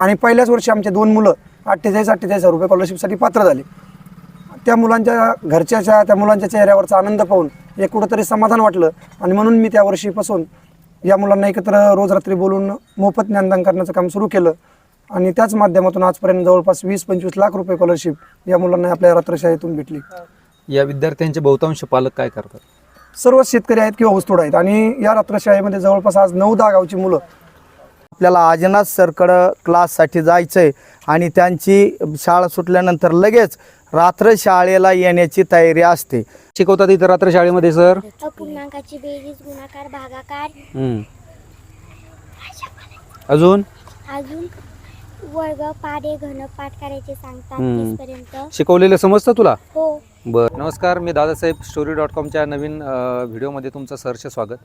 आणि पहिल्याच वर्षी आमचे दोन मुलं अठ्ठेचाळीस अठ्ठेचाळीस हजार रुपये स्कॉलरशिपसाठी पात्र झाले. त्या मुलांच्या घरच्याच्या त्या मुलांच्या चेहऱ्यावरचा आनंद पाहून एक कुठंतरी समाधान वाटलं. आणि म्हणून मी त्या वर्षीपासून या मुलांना एकत्र रोज रात्री बोलून मोफत ज्ञानदान करण्याचं काम सुरू केलं. आणि त्याच माध्यमातून आजपर्यंत जवळपास वीस पंचवीस लाख रुपये स्कॉलरशिप या मुलांना आपल्या रात्रशाळेतून भेटली. या विद्यार्थ्यांचे बहुतांश पालक काय करतात? सर्व शेतकरी आहेत किंवा ऊसतोड आहेत. आणि या रात्रशाळेमध्ये जवळपास आज नऊ दहा गावची मुलं आपल्याला आजनाथ सरकडं क्लाससाठी जायचं आहे आणि त्यांची शाळा सुटल्यानंतर लगेच रात्र शाळेला येण्याची तयारी असते. शिकवतात इथं रात्र शाळेमध्ये सर? अपूर्णांकाची बेरीज गुणाकार भागाकार. अजून? अजून वर्ग पाडे घन पाठ करायचे सांगतात हम्म. शिकवलेलं समजतं तुला? हो. बरं. नमस्कार मी दादासाहेब स्टोरी डॉट कॉमच्या नवीन अ, व्हिडिओमध्ये तुमचं सहर्ष स्वागत.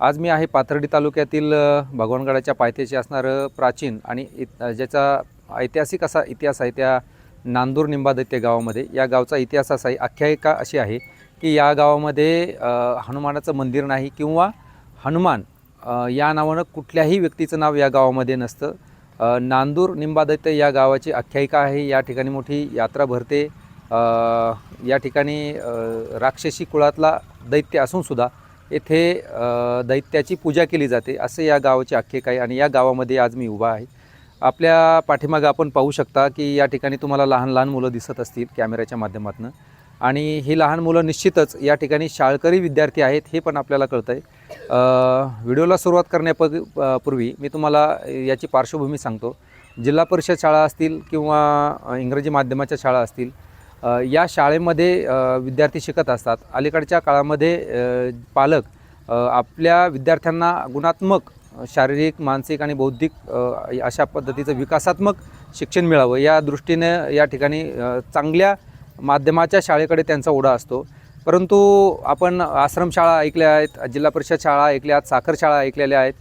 आज मी आहे पाथर्डी तालुक्यातील भगवानगडाच्या पायथ्याशी असणारं प्राचीन आणि इत- ज्याचा ऐतिहासिक असा इतिहास आहे त्या नांदूर निंबादैत्य गावामध्ये. या गावचा इतिहास असा आहे आख्यायिका अशी आहे की या गावामध्ये हनुमानाचं मंदिर नाही किंवा हनुमान या नावानं कुठल्याही व्यक्तीचं नाव या गावामध्ये नसतं. नांदूर निंबादैत्य या गावाची आख्यायिका आहे. या ठिकाणी मोठी यात्रा भरते. या ठिकाणी राक्षसी कुळातला दैत्य असूनसुद्धा येथे दैत्याची पूजा केली जाते. असं या गावाची आख्येक आहे आणि या गावामध्ये आज मी उभा आहे. आपल्या पाठीमागं आपण पाहू शकता की या ठिकाणी तुम्हाला लहान लहान मुलं दिसत असतील कॅमेऱ्याच्या माध्यमातून. आणि ही लहान मुलं निश्चितच या ठिकाणी शाळकरी विद्यार्थी आहेत हे पण आपल्याला कळतं आहे व्हिडिओला सुरुवात करण्याप पूर्वी मी तुम्हाला याची पार्श्वभूमी सांगतो. जिल्हा परिषद शाळा असतील किंवा इंग्रजी माध्यमाच्या शाळा असतील या शाळेमध्ये विद्यार्थी शिकत असतात. अलीकडच्या काळामध्ये पालक आपल्या विद्यार्थ्यांना गुणात्मक शारीरिक मानसिक आणि बौद्धिक अशा पद्धतीचं विकासात्मक शिक्षण मिळावं. या दृष्टीने या ठिकाणी चांगल्या माध्यमाच्या शाळेकडे त्यांचा ओढा असतो. परंतु आपण आश्रमशाळा ऐकल्या आहेत जिल्हा परिषद शाळा ऐकल्या आहेत साखर शाळा ऐकलेल्या आहेत.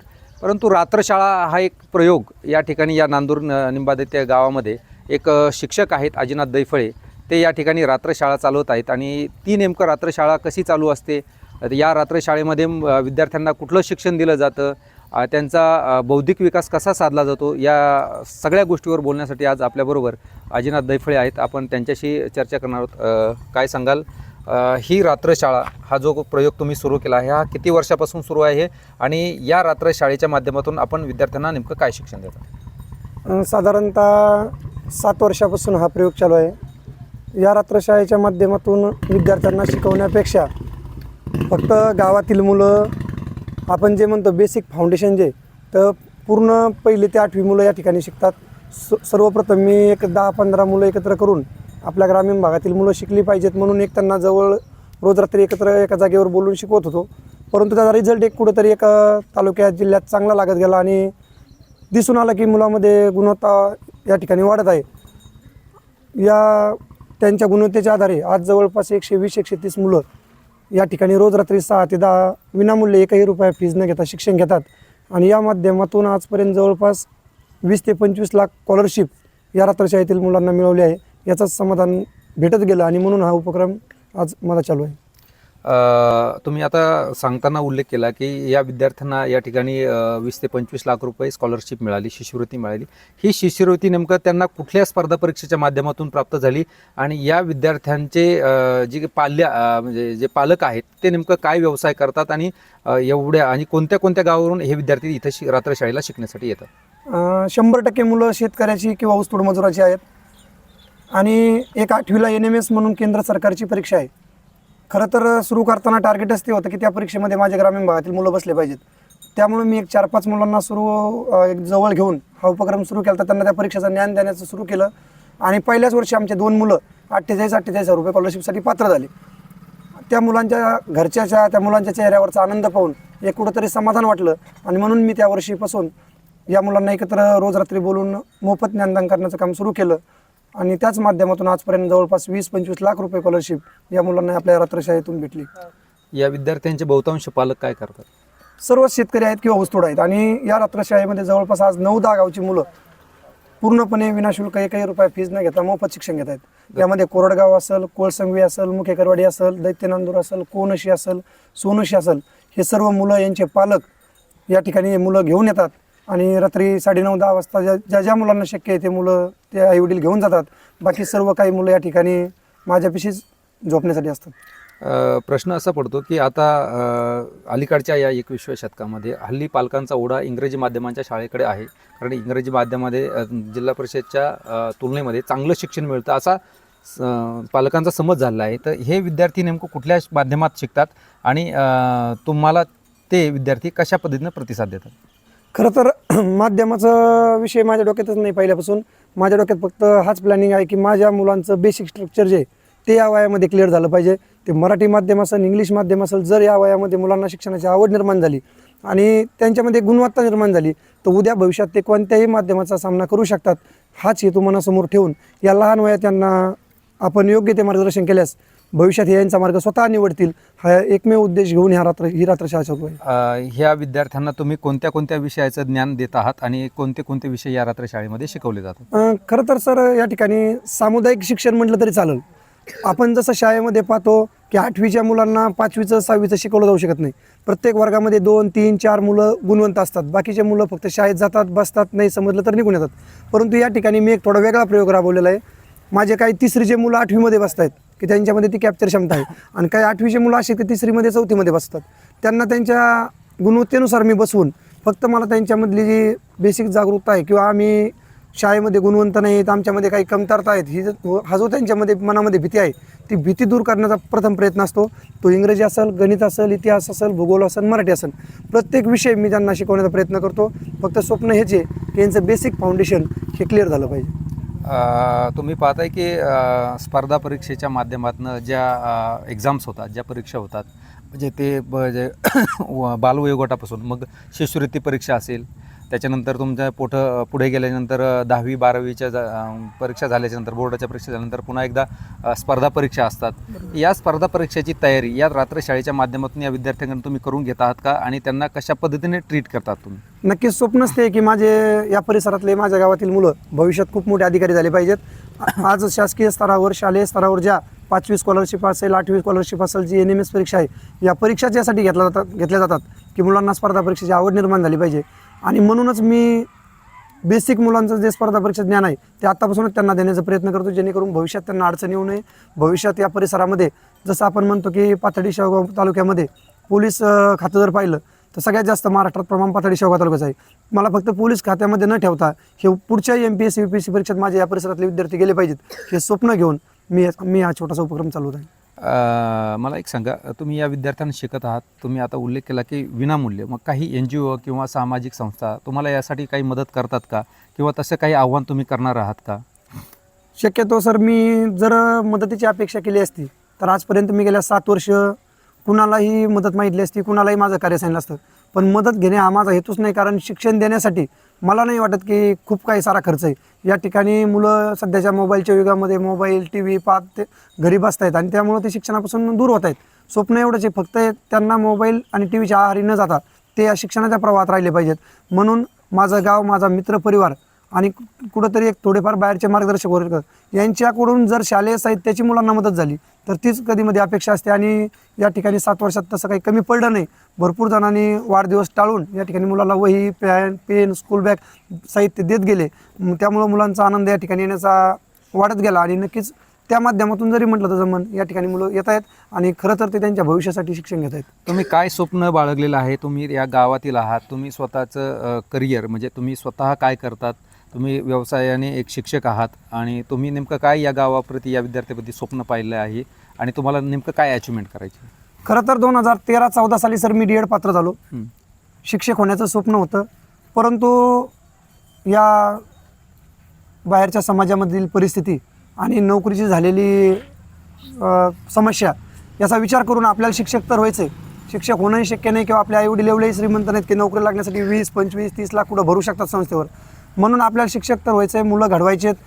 परंतु रात्रशाळा हा एक प्रयोग या ठिकाणी या नांदूर निंबादित्य गावामध्ये एक शिक्षक आहेत अजिनाथ दैफळे. ते या ठिकाणी रात्रशाळा चालवत आहेत आणि ती नेमकं रात्रशाळा कशी चालू असते? या रात्रशाळेमध्ये विद्यार्थ्यांना कुठलं शिक्षण दिलं जातं? त्यांचा बौद्धिक विकास कसा साधला जातो? या सगळ्या गोष्टीवर बोलण्यासाठी आज आपल्याबरोबर अजिनाथ दैफळे आहेत. आपण त्यांच्याशी चर्चा करणार आहोत. काय सांगाल? ही रात्रशाळा हा जो प्रयोग तुम्ही सुरू केला आहे हा किती वर्षापासून सुरू आहे? आणि या रात्रशाळेच्या माध्यमातून आपण विद्यार्थ्यांना नेमकं काय शिक्षण देतो साधारणतः सात वर्षापासून हा प्रयोग चालू आहे. या रात्रशाळेच्या माध्यमातून विद्यार्थ्यांना शिकवण्यापेक्षा फक्त गावातील मुलं आपण जे म्हणतो बेसिक फाउंडेशन जे तर पूर्ण पहिले ते आठवी मुलं या ठिकाणी शिकतात. स सर्वप्रथम मी एक दहा पंधरा मुलं एकत्र करून आपल्या ग्रामीण भागातील मुलं शिकली पाहिजेत म्हणून एक त्यांना जवळ रोज रात्री एकत्र एका जागेवर बोलून शिकवत होतो. परंतु त्याचा रिझल्ट एक कुठंतरी एका तालुक्यात जिल्ह्यात चांगला लागत गेला आणि दिसून आलं की मुलामध्ये गुणवत्ता या ठिकाणी वाढत आहे. या त्यांच्या गुणवत्तेच्या आधारे आज जवळपास एकशे वीस एकशे तीस मुलं या ठिकाणी रोज रात्री सहा ते दहा विनामूल्य एकही रुपया फीज न घेता शिक्षण घेतात. आणि या माध्यमातून आजपर्यंत जवळपास वीस ते पंचवीस लाख स्कॉलरशिप या रात्रशाळेतील मुलांना मिळवली आहे. याचंच समाधान भेटत गेलं आणि म्हणून हा उपक्रम आज मला चालू आहे. तुम्ही आता सांगताना उल्लेख केला की या विद्यार्थ्यांना या ठिकाणी वीस ते पंचवीस लाख रुपये स्कॉलरशिप मिळाली शिष्यवृत्ती मिळाली. ही शिष्यवृत्ती नेमकं त्यांना कुठल्या स्पर्धा परीक्षेच्या माध्यमातून प्राप्त झाली? आणि या विद्यार्थ्यांचे जे पाल्या म्हणजे जे पालक आहेत ते नेमकं काय व्यवसाय करतात आणि एवढ्या आणि कोणत्या कोणत्या गावावरून हे विद्यार्थी इथं शि रात्रशाळेला शिकण्यासाठी येतात? शंभर टक्के मुलं शेतकऱ्याची किंवा ऊसतोड मजुराची आहेत. आणि एक आठवीला एन एम एस म्हणून केंद्र सरकारची परीक्षा आहे. खरं तर सुरू करताना टार्गेटच ते होतं की त्या परीक्षेमध्ये माझ्या ग्रामीण भागातील मुलं बसले पाहिजेत. त्यामुळे मी एक चार पाच मुलांना सुरू एक जवळ घेऊन हा उपक्रम सुरू केला. तर त्यांना त्या परीक्षेचं ज्ञान देण्याचं सुरू केलं. आणि पहिल्याच वर्षी आमचे दोन मुलं अठ्ठेचाळीस अठ्ठेचाळीस हजार रुपये स्कॉलरशिपसाठी पात्र झाले. त्या मुलांच्या घरच्याच्या त्या मुलांच्या चेहऱ्यावरचा आनंद पाहून एक कुठंतरी समाधान वाटलं. आणि म्हणून मी त्या वर्षीपासून या मुलांना एकत्र रोज रात्री बोलून मोफत ज्ञानदान करण्याचं काम सुरू केलं. आणि त्याच माध्यमातून आजपर्यंत जवळपास वीस पंचवीस लाख रुपये स्कॉलरशिप या मुलांना आपल्या रात्रशाळेतून भेटली. या विद्यार्थ्यांचे बहुतांश पालक काय करतात? सर्व शेतकरी आहेत किंवा ऊसतोड आहेत. आणि या रात्रशाळेमध्ये जवळपास आज नऊ दहा गावची मुलं पूर्णपणे विनाशुल्क एकही रुपया फीज न घेता मोफत शिक्षण घेत आहेत. यामध्ये कोरडगाव असेल कोळसंगवी असेल मुखेकरवाडी असेल दैत्यनांदूर असेल कोनशी असेल सोनशी असेल हे सर्व मुलं यांचे पालक या ठिकाणी मुलं घेऊन येतात. आणि रात्री साडेनऊ दहा वाजता ज्या ज्या ज्या मुलांना शक्य आहे ते मुलं ते आईवडील घेऊन जातात. बाकी सर्व काही मुलं या ठिकाणी माझ्यापाशीच झोपण्यासाठी असतात. अ, प्रश्न असा पडतो की आता अ, अलीकडच्या या एकविसव्या शतकामध्ये हल्ली पालकांचा ओढा इंग्रजी माध्यमांच्या शाळेकडे आहे. कारण इंग्रजी माध्यमामध्ये अ, जिल्हा परिषदच्या अ, तुलनेमध्ये चांगलं शिक्षण मिळतं असा स- पालकांचा समज झाला आहे. तर हे विद्यार्थी नेमकं कुठल्या माध्यमात शिकतात आणि अ, तुम्हाला ते विद्यार्थी कशा पद्धतीनं प्रतिसाद देतात? खरं तर माध्यमाचा विषय माझ्या डोक्यातच नाही पहिल्यापासून. माझ्या डोक्यात फक्त हाच प्लॅनिंग आहे की माझ्या मुलांचं बेसिक स्ट्रक्चर जे आहे, ते या वयामध्ये क्लिअर झालं पाहिजे. ते मराठी माध्यम असेल इंग्लिश माध्यम असेल जर या वयामध्ये मुलांना शिक्षणाची आवड निर्माण झाली आणि त्यांच्यामध्ये गुणवत्ता निर्माण झाली तर उद्या भविष्यात ते कोणत्याही माध्यमाचा सामना करू शकतात. हाच हेतू मनासमोर ठेवून या लहान वयात त्यांना आपण योग्य ते मार्गदर्शन केल्यास भविष्यात हे यांचा मार्ग स्वतः निवडतील हा एकमेव उद्देश घेऊन ह्या रात्र ही रात्र शाळा चालू आहे. ह्या विद्यार्थ्यांना तुम्ही कोणत्या कोणत्या विषयाचं ज्ञान देत आहात आणि कोणते कोणते विषय या रात्र शाळेमध्ये शिकवले जातात? खरं तर सर या ठिकाणी सामुदायिक शिक्षण म्हटलं तरी चालेल. आपण जसं शाळेमध्ये पाहतो की आठवीच्या मुलांना पाचवीचं सहावीचं शिकवलं जाऊ शकत नाही. प्रत्येक वर्गामध्ये दोन तीन चार मुलं गुणवंत असतात. बाकीचे मुलं फक्त शाळेत जातात बसतात नाही समजलं तर निघून येतात. परंतु या ठिकाणी मी एक थोडा वेगळा प्रयोग राबवलेला आहे. माझे काही तिसरीचे मुलं आठवीमध्ये बसत आहेत की त्यांच्यामध्ये ती कॅप्चर क्षमता आहे. आणि काही आठवीचे मुलं असे की तिसरीमध्ये चौथीमध्ये बसतात. त्यांना त्यांच्या गुणवत्तेनुसार मी बसवून फक्त मला त्यांच्यामधली जी बेसिक जागरूकता आहे किंवा आम्ही शाळेमध्ये गुणवंत नाहीत आमच्यामध्ये काही कमतरता आहेत ही जो हा जो त्यांच्यामध्ये मनामध्ये भीती आहे ती भीती दूर करण्याचा प्रथम प्रयत्न असतो. तो इंग्रजी असेल गणित असेल इतिहास असेल भूगोल असेल मराठी असेल प्रत्येक विषय मी त्यांना शिकवण्याचा प्रयत्न करतो. फक्त स्वप्न हेच आहे की यांचं बेसिक फाउंडेशन हे क्लिअर झालं पाहिजे. तुम्ही पाहताय की स्पर्धा परीक्षेच्या माध्यमातून ज्या एक्झाम्स होतात ज्या परीक्षा होतात म्हणजे ते व- बालवयोगटापासून मग शिष्यवृत्ती परीक्षा असेल त्याच्यानंतर तुमच्या पोट पुढे गेल्यानंतर दहावी बारावीच्या जा- परीक्षा झाल्याच्यानंतर बोर्डाच्या परीक्षा झाल्यानंतर पुन्हा एकदा स्पर्धा परीक्षा असतात. या स्पर्धा परीक्षेची तयारी या रात्र शाळेच्या माध्यमातून या विद्यार्थ्यांकडून तुम्ही करून घेत आहात का? आणि त्यांना कशा पद्धतीने ट्रीट करतात तुम्ही? नक्कीच स्वप्नच ते आहे की माझे या परिसरातले माझ्या गावातील मुलं भविष्यात खूप मोठे अधिकारी झाले पाहिजेत. आज शासकीय स्तरावर शालेय स्तरावर ज्या पाचवी स्कॉलरशिप असेल आठवी स्कॉलरशिप असेल जी एन एम एस परीक्षा आहे या परीक्षाच यासाठी घेतल्या जातात घेतल्या जातात की मुलांना स्पर्धा परीक्षेची आवड निर्माण झाली पाहिजे. आणि म्हणूनच मी बेसिक मुलांचं जे स्पर्धा परीक्षा ज्ञान आहे ते आत्तापासूनच त्यांना देण्याचा प्रयत्न करतो जेणेकरून भविष्यात त्यांना अडचण येऊ नये. भविष्यात या परिसरामध्ये जसं आपण म्हणतो की पाथडी शेवगाव तालुक्यामध्ये पोलीस खातं जर पाहिलं तर सगळ्यात जास्त महाराष्ट्रात प्रमाण पाथडी शेवगाव तालुक्याचं आहे. मला फक्त पोलीस खात्यामध्ये न ठेवता हे पुढच्या M P S C U P S C परीक्षेत माझे या परिसरातले विद्यार्थी गेले पाहिजेत हे स्वप्न घेऊन मी मी हा छोटासा उपक्रम चालवत आहे. मला एक सांगा तुम्ही या विद्यार्थ्यांना शिकत आहात तुम्ही आता उल्लेख केला की विनामूल्य मग काही एन जी ओ किंवा सामाजिक संस्था तुम्हाला यासाठी काही मदत करतात का? किंवा तसं काही आव्हान तुम्ही करणार आहात का? शक्यतो सर मी जर मदतीची अपेक्षा केली असती तर आजपर्यंत मी गेल्या सात वर्ष कुणालाही मदत मागितली असती कुणालाही माझं कार्य सांगितलं असतं. पण मदत घेणे हा माझा हेतूच नाही कारण शिक्षण देण्यासाठी मला नाही वाटत की खूप काही सारा खर्च आहे. या ठिकाणी मुलं सध्याच्या मोबाईलच्या युगामध्ये मोबाईल टी व्ही पाहत ते घरी बसत आहेत आणि त्यामुळे ते शिक्षणापासून दूर होत आहेत. स्वप्न एवढंच आहे फक्त त्यांना मोबाईल आणि टी व्हीच्या आहारी न जाता ते या शिक्षणाच्या प्रवाहात राहिले पाहिजेत. म्हणून माझं गाव माझा मित्र परिवार आणि कुठंतरी एक थोडेफार बाहेरचे मार्गदर्शक वर्ग यांच्याकडून जर शालेय साहित्याची मुलांना मदत झाली तर तीच कधीमध्ये अपेक्षा असते. आणि या ठिकाणी सात वर्षात तसं काही कमी पडलं नाही. भरपूर जणांनी वाढदिवस टाळून या ठिकाणी मुलाला वही पॅन पेन स्कूल बॅग साहित्य देत गेले. त्यामुळं मुलांचा आनंद या ठिकाणी येण्याचा वाढत गेला. आणि नक्कीच त्या माध्यमातून जरी म्हटलं तर जमन या ठिकाणी मुलं येत आहेत आणि खरं तर ते त्यांच्या भविष्यासाठी शिक्षण घेत आहेत. तुम्ही काय स्वप्न बाळगलेलं आहे? तुम्ही या गावातील आहात. तुम्ही स्वतःचं करिअर म्हणजे तुम्ही स्वतः काय करतात? तुम्ही व्यवसायाने एक शिक्षक आहात आणि तुम्ही नेमकं काय या गावाप्रती या विद्यार्थ्याप्रती स्वप्न पाहिलं आहे आणि तुम्हाला नेमकं काय अचिव्हमेंट करायची? खरं तर दोन हजार तेरा चौदा साली सर मी डी एड पात्र झालो. शिक्षक होण्याचं स्वप्न होतं. परंतु या बाहेरच्या समाजामधील परिस्थिती आणि नोकरीची झालेली समस्या याचा विचार करून आपल्याला शिक्षक तर व्हायचं आहे शिक्षक होणंही शक्य नाही किंवा आपल्या आईवडील एवढेही श्रीमंत नाहीत की नोकरी लागण्यासाठी वीस पंचवीस तीस लाख कुठं भरू शकतात संस्थेवर. म्हणून आपल्याला शिक्षक तर व्हायचं आहे मुलं घडवायचे आहेत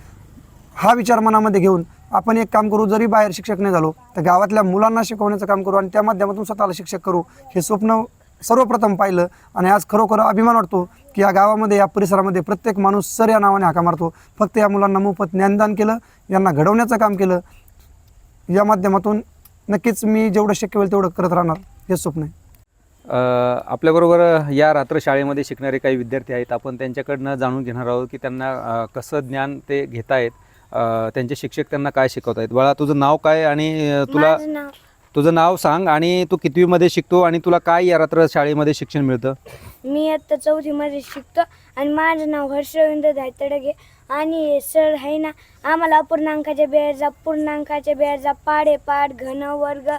हा विचार मनामध्ये घेऊन आपण एक काम करू जरी बाहेर शिक्षक नाही झालो तर गावातल्या मुलांना शिकवण्याचं काम करू आणि त्या माध्यमातून स्वतःला शिक्षक करू हे स्वप्न सर्वप्रथम पाहिलं. आणि आज खरोखर अभिमान वाटतो की या गावामध्ये या परिसरामध्ये प्रत्येक माणूस सर या नावाने हाका मारतो. फक्त या मुलांना मोफत ज्ञानदान केलं यांना घडवण्याचं काम केलं. या माध्यमातून नक्कीच मी जेवढं शक्य होईल तेवढं करत राहणार हे स्वप्न आहे. आपल्याबरोबर या रात्र शाळेमध्ये शिकणारे काही विद्यार्थी आहेत. आपण त्यांच्याकडनं जाणून घेणार आहोत की त्यांना कसं ज्ञान ते घेत आहेत त्यांचे शिक्षक त्यांना काय शिकवत आहेत बाळा तुझं नाव काय आणि तुला तुझं नाव सांग आणि तू कितवीमध्ये शिकतो आणि तुला काय या रात्र शाळेमध्ये शिक्षण मिळतं? मी आता चौथीमध्ये शिकतो आणि माझं नाव हर्षविंद धायतडगे आणि सर आहे ना आम्हाला अपूर्णांकाच्या बेरजा पूर्णांकाच्या बेरजा पाडे पाठ घन वर्ग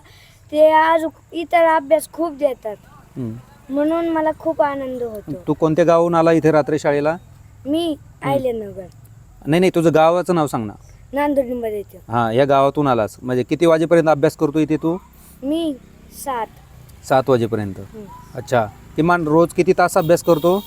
ते अजून इतर अभ्यास खूप देतात. म्हणून मला खूप आनंद होतो. तू कोणत्या गावून आला इथे रात्री शाळेला? मी आयलेनगर नाही नाही तुझं गावाचं नाव सांग ना. नांदुर्डीमध्ये येतो. हां या गावातून आलास. म्हणजे किती वाजेपर्यंत अभ्यास करतो इथे तू? मी सात. सात वाजेपर्यंत. अच्छा. किमान रोज किती तास अभ्यास करतो?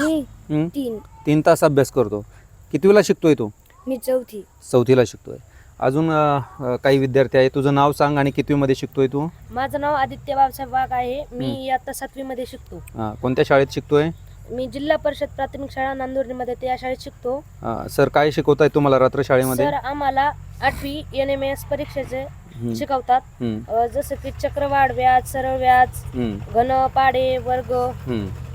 मी हं? तीन. तीन तास अभ्यास करतो. कितवीला शिकतोय तू? मी चौथी. चौथीला शिकतोय. अजून अ, काही विद्यार्थी आहे तुझं नाव सांग आणि कितवीमध्ये शिकतोय तू? माझं नाव आदित्य बाबासाहेब वाघ आहे. मी आता सातवीमध्ये शिकतो. हां कोणत्या शाळेत शिकतोय? मी जिल्हा परिषद प्राथमिक शाळा नांदुर्णीमध्ये त्या शाळेत शिकतो. हां, सर काय शिकवत आहे तुम्हाला रात्र शाळेमध्ये? सर आम्हाला आठवी एन एम एस परीक्षेचे शिकवतात. अ, जसं की चक्रवाढ व्याज सरळ व्याज घन पाडे वर्ग.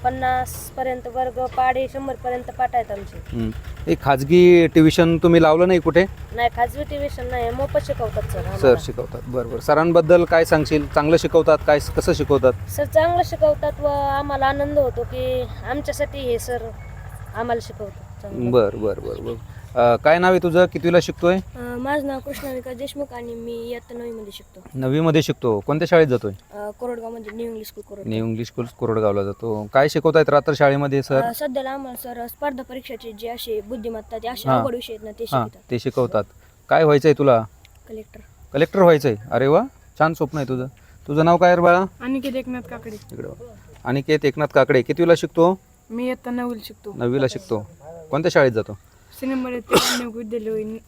पन्नास पर्यंत वर्ग पाडे शंभर पर्यंत पाठ आहेत आमचे. हं. हे खाजगी ट्युशन तुम्ही लावलं नाही कुठे? नाही खाजगी ट्युशन नाही मोफत शिकवतात सर सर आम्हाला. शिकवतात. बरं बरं. सरांबद्दल काय सांगशील? चांगलं शिकवतात काय कसं शिकवतात? सर चांगलं शिकवतात व आम्हाला आनंद होतो की आमच्यासाठी हे सर आम्हाला शिकवतात. चांगलं. बरं बरं बरं बरं. अ, काय नाव आहे तुझं? कितवीला शिकतोय? अ, माझं नाव कृष्णा विकास देशमुख आणि मी इयत्ता नवीमध्ये शिकतो. नववीमध्ये शिकतो. कोणत्या शाळेत जातोय? अ, कोरडगावमध्ये न्यू इंग्लिश स्कूल कोरड न्यू इंग्लिश स्कूल कोरडगावला जातो. काय शिकवतायत रात्र शाळेमध्ये सर? अ, सध्याला आम्हाला सर स्पर्धा परीक्षेचे जे असे बुद्धिमत्ता ते असे हा. अवघड विषय आहेत ना ते हां शिकतात ते शिकवतात. काय व्हायचंय तुला? कलेक्टर. कलेक्टर व्हायचंय? अरे वा छान स्वप्न आहे तुझं. तुझं नाव काय रे बाळा? अनिकेत एकनाथ काकडे. इकडं बघ. अनिकेत एकनाथ काकडे. कितवीला शिकतो? मी इयत्ता नववीला शिकतो. नववीला शिकतो. कोणत्या शाळेत जातो?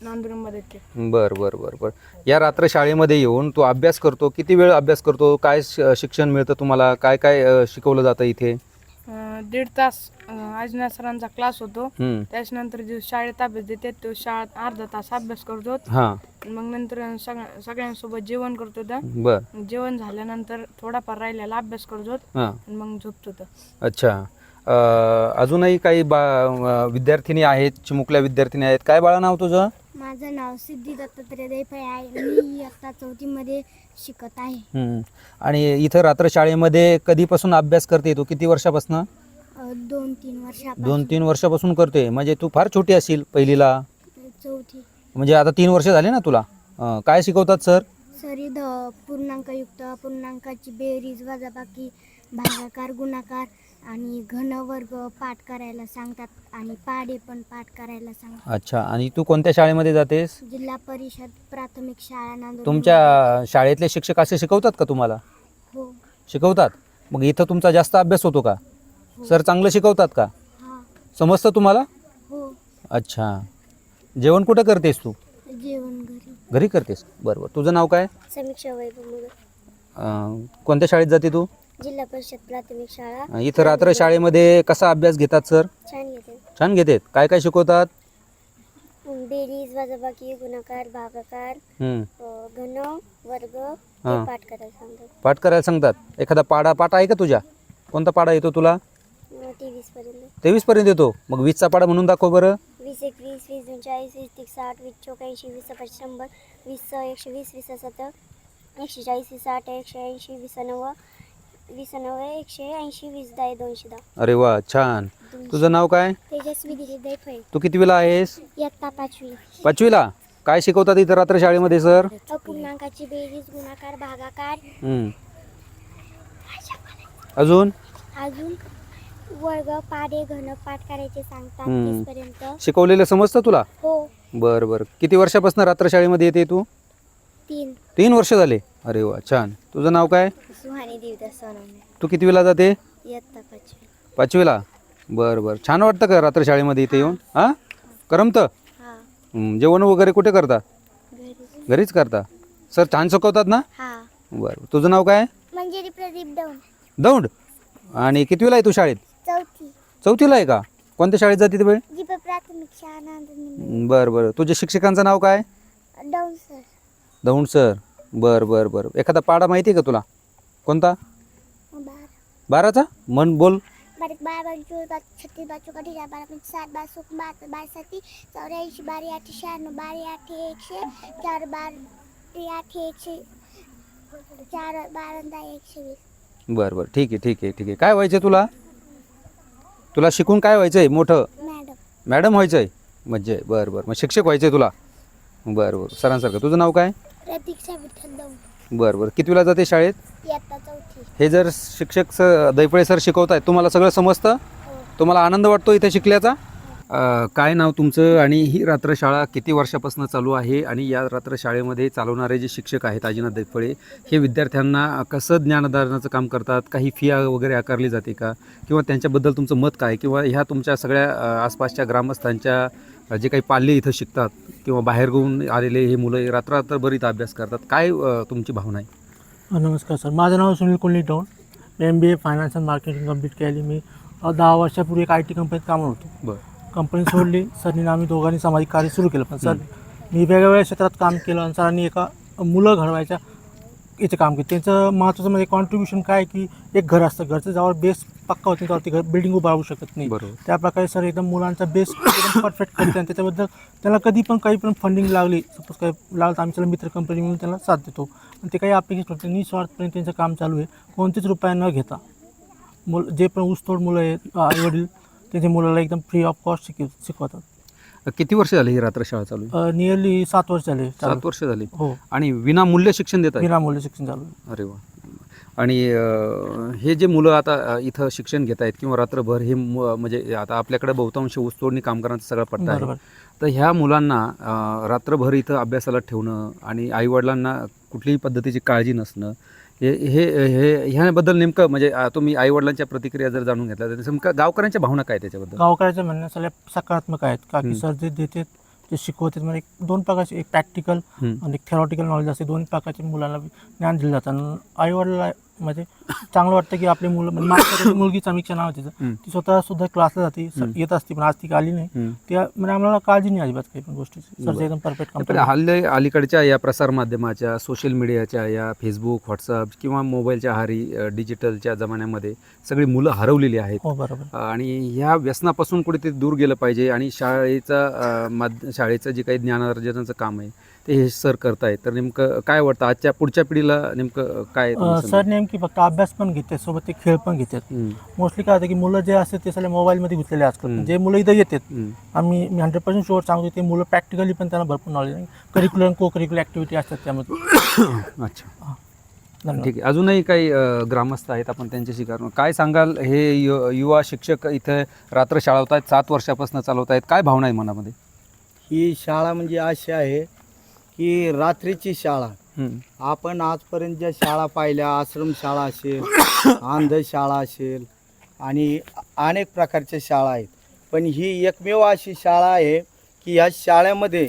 नांदुरमध्ये बरं बरं बरं बरं. या रात्र शाळेमध्ये येऊन तू अभ्यास करतो किती वेळ अभ्यास करतो काय शिक्षण मिळतं तुम्हाला काय काय शिकवलं जातं इथे? दीड तास आजना सरांचा क्लास होतो. त्याच्यानंतर जे शाळेत अभ्यास देतात तो शाळेत अर्धा तास अभ्यास करतो. मग नंतर सगळ्या सगळ्यांसोबत जेवण करतो जेवण झाल्यानंतर थोडाफार राहिलेला अभ्यास करतो. मग झोपतो अच्छा. अजूनही काही बा विद्यार्थिनी आहेत चिमुकल्या विद्यार्थिनी आहेत. काय बाळा नाव तुझं? माझं नाव सिद्धी दत्तात्रय आहे. मी आता चौथीमध्ये शिकत आहे. हं. आणि इथं रात्र शाळेमध्ये कधीपासून अभ्यास करते तू? किती वर्षापासून? अ, दोन तीन वर्षापासून. दोन तीन वर्षापासून करते. म्हणजे तू फार छोटी असेल पहिलीला. चौथी. म्हणजे आता तीन वर्ष झाले ना तुला? अ, काय शिकवतात सर? सरी ध पूर्णांकयुक्त पूर्णांकाची बेरीज वजाबाकी भागाकार गुणाकार आणि घनवर्ग पाठ करायला सांगतात आणि पाडे पण पाठ करायला सांगतात. अच्छा आणि तू कोणत्या शाळेमध्ये जातेस? जिल्हा परिषद प्राथमिक शाळा नांदूर. तुमच्या शाळेतले शिक्षक असे शिकवतात का तुम्हाला? हो. शिकवतात? मग इथं तुमचा जास्त अभ्यास होतो का? सर चांगलं शिकवतात का? हा. समजतं तुम्हाला? हो. अच्छा. जेवण कुठं करतेस तू? जेवण घरी. घरी करतेस? बरं बरं. तुझं नाव काय? समीक्षा वैभव अं, कोणत्या शाळेत जाते तू? जिल्हा परिषद प्राथमिक शाळा. इथं रात्र शाळेमध्ये कसा अभ्यास घेतात सर? छान घेते छान घेतात. काय काय शिकवतात? बेरीज वजाबाकी गुणाकार भागाकार. अ, घन वर्ग हा. ते पाठ करायला सांगतात. पाठ करायला सांगतात. एखादा पाडा पाठ आहे का तुझ्या? कोणता पाडा येतो तुला? तेवीस पर्यंत. तेवीसपर्यंत येतो. मग वीसचा पाडा म्हणून दाखव बरं. वीस एकवीस वीस दोन चाळीस वीस तीस साठ वीस चौऱ्याऐंशी वीस पाच शंभर वीस सहा एकशे वीस वीस सत्तर एकशे चाळीस वीस आठ एकशे ऐंशी वीस नव्वद वीस नव्वद एकशे ऐंशी वीस दहा दोनशे दहा. अरे वा छान. तुझं नाव काय? तेजस्वी दिली दैफळे तू कितवीला आहेस? इयत्ता पाचवी. पाचवीला? काय शिकवतात इथं रात्र शाळेमध्ये सर? अपूर्णांकाची बेरीज गुणाकार भागाकार. अजून? अजून वर्ग पाडे घन पाठ करायचे सांगतात हम्म. शिकवलेलं समजतं तुला? हो. बरं बरं. किती वर्षापासून रात्र शाळेमध्ये येते तू? तीन. तीन वर्ष झाले. अरे वा छान. तुझं नाव काय? सुहानी देवदास सोनवणे. तू कितवीला जाते? इयत्ता पाचवी. पाचवीला? बरं बरं. छान वाटतं का रात्र शाळेमध्ये इथे येऊन? हां? करमतं? हा. हं, जेवण वगैरे कुठे करता? घरी घरीच करता? सर छान शिकवतात ना? हा. बरं. तुझं नाव काय? मंजिरी प्रदीप दौंड. दौंड? आणि कितवीला आहे तू शाळेत? चौथी. चौथीला आहे का? कोणत्या शाळेत जाते प्राथमिक शाळा नांदणी बरं बरं. तुझ्या शिक्षकांचं नाव काय? दौंड सर. दौंड सर. बरं बरं बरं. एखादा पाडा माहिती आहे का तुला? कोणता? बारा बाराचा? मन बोल. बारीक बारा बारा चोवीस बार छत्तीस बार चौकाठी चार बारा पंच सात बार सुख बार बारासाठी चौऱ्याऐंशी बारी आठशे शहाण्णव बारी एकशे चार बार एकशे चार एकशे वीस. बरं बरं. ठीक आहे ठीक आहे ठीक आहे. काय व्हायचं तुला? तुला शिकून काय व्हायचं आहे मोठं? मॅडम. मॅडम व्हायचं आहे. म्हणजे बरं बरं. मग शिक्षक व्हायचं आहे तुला? बरं बरं. सरांसारखं. तुझं नाव काय? प्रतीक्षा विठ्ठल दौंड. बरं बरं. कितवीला जाते शाळेत? इयत्ता चौथी. हे जर शिक्षक स दैपळे सर शिकवत आहेत तुम्हाला सगळं समजतं? तुम्हाला आनंद वाटतो इथे शिकल्याचा? अं, काय नाव तुमचं? आणि ही रात्रशाळा किती वर्षापासून चालू आहे? आणि या रात्रशाळेमध्ये चालवणारे जे शिक्षक आहेत आजीनाथ दैपळे हे विद्यार्थ्यांना कसं ज्ञानधारणाचं काम करतात? काही फी वगैरे आकारली जाते का? किंवा त्यांच्याबद्दल तुमचं मत काय? किंवा ह्या तुमच्या सगळ्या अं, आसपासच्या ग्रामस्थांच्या जे काही पाल्य इथं शिकतात किंवा बाहेरगावून आलेले हे मुलं रात्ररात्रभर इथं अभ्यास करतात काय तुमची भावना आहे? नमस्कार सर. माझं नाव सुनील कोल्ही डॉन मी M B A finance and marketing complete केली मी. दहा वर्षापूर्वी एक आय टी कंपनीत कामावर होतो. बरं. कंपनी सोडली. सरांनी आम्ही दोघांनी सामाजिक कार्य सुरू केलं. पण सर मी वेगवेगळ्या क्षेत्रात काम केलं आणि सरांनी एका मुलं घडवायच्या याचं काम केलं त्यांचं महत्त्वाचं म्हणजे कॉन्ट्रीब्युशन काय की एक घर असतं. घरचं ज्यावर बेस पक्का होते त्यावर ते घर बिल्डिंग उभं राहू शकत नाही. बरोबर. त्याप्रकारे सर एकदम मुलांचा बेस एकदम परफेक्ट करते आणि त्याच्याबद्दल त्यांना कधी पण काही पण फंडिंग लागली सपोज काही लागलं तर आम्ही त्याला मित्र कंपनी म्हणून त्यांना साथ देतो. आणि ते काही अपेक्षित होते निस्वार्थपणे त्यांचं काम चालू आहे. कोणतेच रुपया न घेता मुल जे पण ऊसतोड मुलं आहेत आई वडील त्यांच्या मुलाला एकदम फ्री ऑफ कॉस्ट शिकव शिकवतात. किती वर्ष झाली ही रात्रशाळा चालू आहे? नियरली सात वर्ष झाले चालू. सात वर्ष झाली हो आणि विनामूल्य शिक्षण देत आहे विनामूल्य शिक्षण चालू आहे. अरे वा आणि अं, हे जे मुलं आता अं, इथं शिक्षण घेत आहेत किंवा रात्रभर हे मु- म्हणजे आता आपल्याकडे बहुतांश ऊसतोडणी कामगारांचा सगळा पट्टा आहे तर ह्या मुलांना अं, रात्रभर इथं अभ्यासाला ठेवणं आणि आईवडिलांना कुठलीही पद्धतीची काळजी नसणं हे हे हे ह्याबद्दल नेमकं म्हणजे तुम्ही आईवडिलांच्या प्रतिक्रिया जर जाणून घेतल्या तर नेमकं गावकऱ्यांच्या भावना काय त्याच्याबद्दल गावकऱ्याच्या म्हणण्या सगळ्या सकारात्मक आहेत का. की सर जे देते ते शिकवतात म्हणजे एक दोन प्रकारचे एक प्रॅक्टिकल हम्म. आणि एक थेरॉटिकल नॉलेज असे दोन प्रकारचे मुलांना ज्ञान दिलं जातं आणि आईवडिला म्हणजे चांगलं वाटतं की आपली मुलं म्हणजे माझ्या मुलगी समीक्षा नाव तिचं. ती स्वतः सुद्धा क्लासला जाते. येत असते पण आज ती आली नाही. त्या म्हणजे आम्हाला काळजी नाही अजिबात काही पण गोष्टीची. सर एकदम परफेक्ट हल्ली अलीकडच्या या प्रसारमाध्यमाच्या सोशल मीडियाच्या या फेसबुक व्हॉट्सअप किंवा मोबाईलच्या आहारी अ, डिजिटलच्या जमान्यामध्ये सगळी मुलं हरवलेली आहेत हो बरोबर आणि ह्या व्यसनापासून कुठेतरी दूर गेलं पाहिजे आणि शाळेचं माध्य शाळेचं जे काही ज्ञानार्जनाचं काम आहे ते हे सर करतायत. तर नेमकं काय वाटतं? आजच्या पुढच्या पिढीला नेमकं काय? सर नेमकी फक्त अभ्यास पण घेतात सोबत ते खेळ पण घेतात. मोस्टली काय होतं की मुलं जे असतात ते सगळे मोबाईलमध्ये घुसलेले आजकाल हम्म. जे मुलं इथं येतात. आम्ही मी हंड्रेड पर्सेंट शुअर सांगतो ते मुलं प्रॅक्टिकली पण त्यांना भरपूर knowledge curricular co curricular activity असतात त्यामध्ये. अच्छा. ठीक आहे. अजूनही काही ग्रामस्थ आहेत आपण त्यांच्याशी करू काय सांगाल? हे यु युवा शिक्षक इथे रात्र शाळवत आहेत सात वर्षापासून चालवत आहेत काय भावना आहे मनामध्ये? ही शाळा म्हणजे अशी आहे की रात्रीची शाळा. आपण आजपर्यंत ज्या शाळा पाहिल्या आश्रमशाळा असेल अंधशाळा असेल आणि अनेक प्रकारच्या शाळा आहेत पण ही एकमेव अशी शाळा आहे की या शाळेमध्ये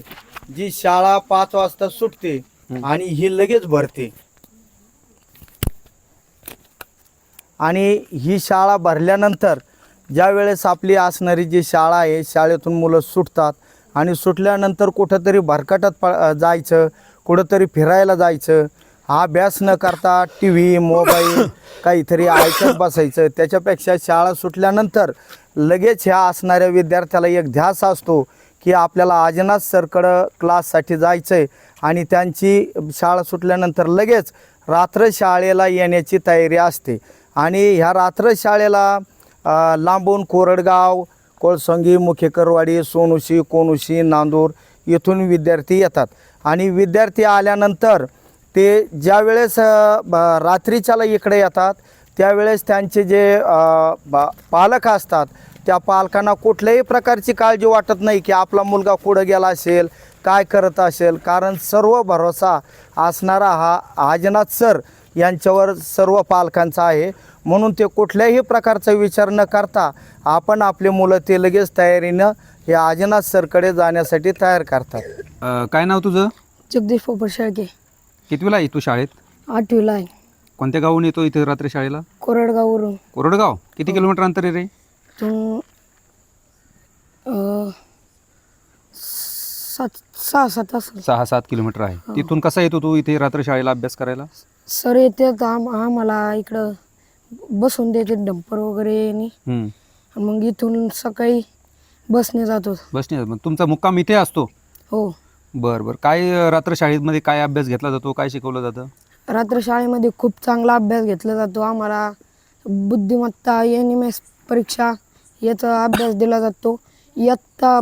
जी शाळा पाच वाजता सुटते. आणि ही लगेच भरते आणि ही शाळा भरल्यानंतर ज्या वेळेस आपली असणारी जी शाळा आहे शाळेतून मुलं सुटतात आणि सुटल्यानंतर कुठंतरी भरकटत प जायचं कुठंतरी फिरायला जायचं अभ्यास न करता टी व्ही मोबाईल काहीतरी ऐकत बसायचं. त्याच्यापेक्षा शाळा सुटल्यानंतर लगेच ह्या असणाऱ्या विद्यार्थ्याला एक ध्यास असतो की आपल्याला आजनाथ सरकडं क्लाससाठी जायचं आहे आणि त्यांची शाळा सुटल्यानंतर लगेच रात्र शाळेला येण्याची तयारी असते. आणि ह्या रात्र शाळेला लांबून कोरडगाव कोळसंगी मुखेकरवाडी सोनुशी कोनुशी नांदूर येथून विद्यार्थी येतात. आणि विद्यार्थी आल्यानंतर ते ज्यावेळेस ब- रात्रीच्याला इकडे येतात त्यावेळेस त्यांचे जे ब- पालक असतात त्या पालकांना कुठल्याही प्रकारची काळजी वाटत नाही की आपला मुलगा कुठं गेला असेल काय करत असेल. कारण सर्व भरोसा असणारा हा आजनाथ सर यांच्यावर सर्व पालकांचा आहे. म्हणून ते कुठल्याही प्रकारचा विचार न करता आपण आपले मुलं ते लगेच तयारीनं हे आजनाथ सरकडे जाण्यासाठी तयार करतात. अ, काय नाव तुझं? जगदीश पोपट शेळके. कितवीला आहे तू शाळेत? आठवीला आहे. कोणत्या गावून येतो इथे रात्री शाळेला? कोरडगाववरून. कोरडगाव? किती किलोमीटर अंतर आहे रे? इथून अं, सात सहा सात असेल सहा सात किलोमीटर आहे. तिथून कसा येतो तू इथे रात्र शाळेला अभ्यास करायला? सर येतात आम आम्हाला इकडं बसून देते डंपर वगैरे आणि. मग इथून सकाळी बसने जातो. बसने मग तुमचा मुक्काम इथे असतो? हो. बरं बरं. काय अ, रात्र शाळेमध्ये काय अभ्यास घेतला जातो? काय शिकवलं जातं? रात्र शाळेमध्ये खूप चांगला अभ्यास घेतला जातो. आम्हाला बुद्धिमत्ता एन एम एस परीक्षा याचा अभ्यास दिला जातो. इयत्ता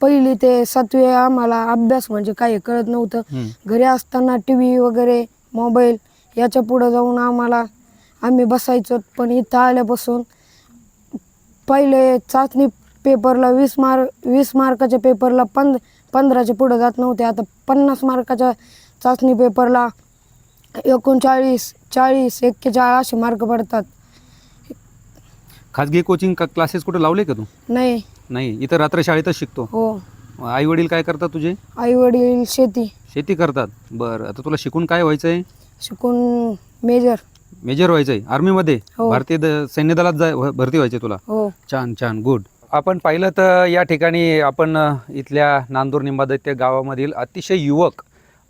पहिली ते सातवी आम्हाला अभ्यास म्हणजे काही कळत नव्हतं. घरी असताना टी व्ही वगैरे मोबाईल याच्या पुढं जाऊन आम्हाला आम्ही बसायचो. पण इथं आल्यापासून पहिले चाचणी पेपरला वीस मार्क वीस मार्काच्या पेपरला पंध पंधराच्या पुढं जात नव्हते. आता पन्नास मार्काच्या चाचणी पेपरला एकोणचाळीस चाळीस एक्केचाळीस असे मार्क पडतात. खाजगी कोचिंग क्लासेस कुठे लावले का तू? नाही. नाही इथं रात्र शाळेतच शिकतो. हो. आई वडील काय करतात तुझे? आई वडील शेती. शेती करतात. बरं आता तुला शिकून काय व्हायचं आहे शिकून मेजर. मेजर व्हायचं आहे आर्मीमध्ये? हो. भारतीय द सैन्य दलात जाय भरती व्हायचे तुला? हो. छान छान. गुड आपण पाहिलं तर या ठिकाणी आपण अ, इथल्या नांदूर निंबादैत्य गावामधील अतिशय युवक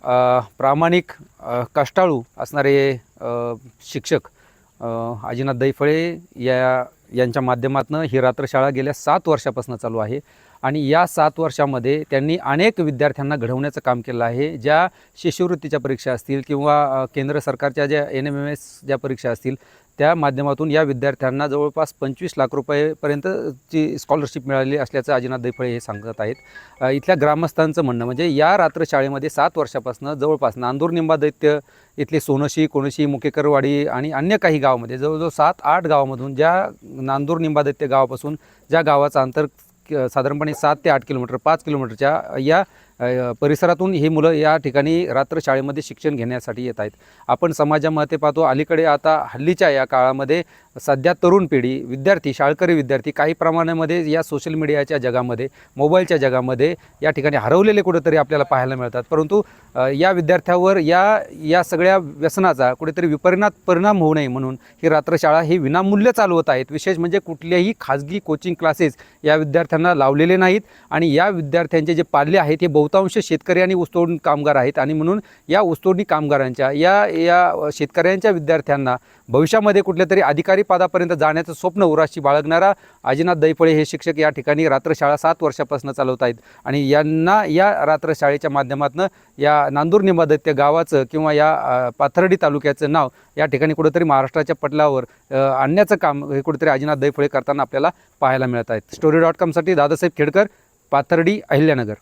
अ, प्रामाणिक अ, कष्टाळू असणारे अ, शिक्षक अ, आजीनाथ दैफळे या यांच्या माध्यमातून ही रात्रशाळा गेल्या सात वर्षापासून चालू आहे. आणि या सात वर्षामध्ये त्यांनी अनेक विद्यार्थ्यांना घडवण्याचं काम केलं आहे. ज्या शिष्यवृत्तीच्या परीक्षा असतील किंवा केंद्र सरकारच्या ज्या एन एम एम एस ज्या परीक्षा असतील त्या माध्यमातून या विद्यार्थ्यांना जवळपास पंचवीस लाख रुपयेपर्यंतची स्कॉलरशिप मिळाली असल्याचं अजिनाथ दैफळे हे सांगत आहेत. इथल्या ग्रामस्थांचं म्हणणं म्हणजे या रात्र शाळेमध्ये सात वर्षापासून जवळपास नांदूर निंबादैत्य इथले सोनशी कोणशी मुकेकरवाडी आणि अन्य काही गावामध्ये जवळजवळ सात आठ गावामधून ज्या नांदूर निंबादैत्य गावापासून ज्या गावाचं अंतर साधारणपणे सात ते आठ किलोमीटर पाच किलोमीटरच्या या परिसरातून ही मुलं या ठिकाणी रात्र शाळेमध्ये शिक्षण घेण्यासाठी येत आहेत. आपण समाजामध्ये पाहतो अलीकडे आता हल्लीच्या या काळामध्ये सध्या तरुण पिढी विद्यार्थी शाळकरी विद्यार्थी काही प्रमाणामध्ये या सोशल मीडियाच्या जगामध्ये मोबाईलच्या जगामध्ये या ठिकाणी हरवलेले कुठेतरी आपल्याला पाहायला मिळतात. परंतु या विद्यार्थ्यावर या या सगळ्या व्यसनाचा कुठेतरी विपरिणात परिणाम होऊ नये म्हणून ही रात्रशाळा ही विनामूल्य चालवत आहेत. विशेष म्हणजे कुठल्याही खाजगी कोचिंग क्लासेस या विद्यार्थ्यांना लावलेले नाहीत आणि या विद्यार्थ्यांचे जे पाल्य आहेत हे बहुतांश शेतकरी आणि ऊसतोड कामगार आहेत आणि म्हणून या ऊसतोडणी कामगारांच्या या या शेतकऱ्यांच्या विद्यार्थ्यांना भविष्यामध्ये कुठल्या तरी अधिकारी पदापर्यंत जाण्याचं स्वप्न उराशी बाळगणारा अजिनाथ दैफळे हे शिक्षक या ठिकाणी रात्रशाळा सात वर्षापासून चालवत आहेत. आणि यांना या रात्रशाळेच्या माध्यमातून या नांदूर निमादत्य गावाचं किंवा या पाथर्डी तालुक्याचं नाव या ठिकाणी कुठेतरी महाराष्ट्राच्या पटलावर आणण्याचं काम हे कुठेतरी अजिनाथ दैफळे करताना आपल्याला पाहायला मिळत आहेत. स्टोरी डॉट कॉमसाठी दादासाहेब खेडकर पाथर्डी अहिल्यानगर.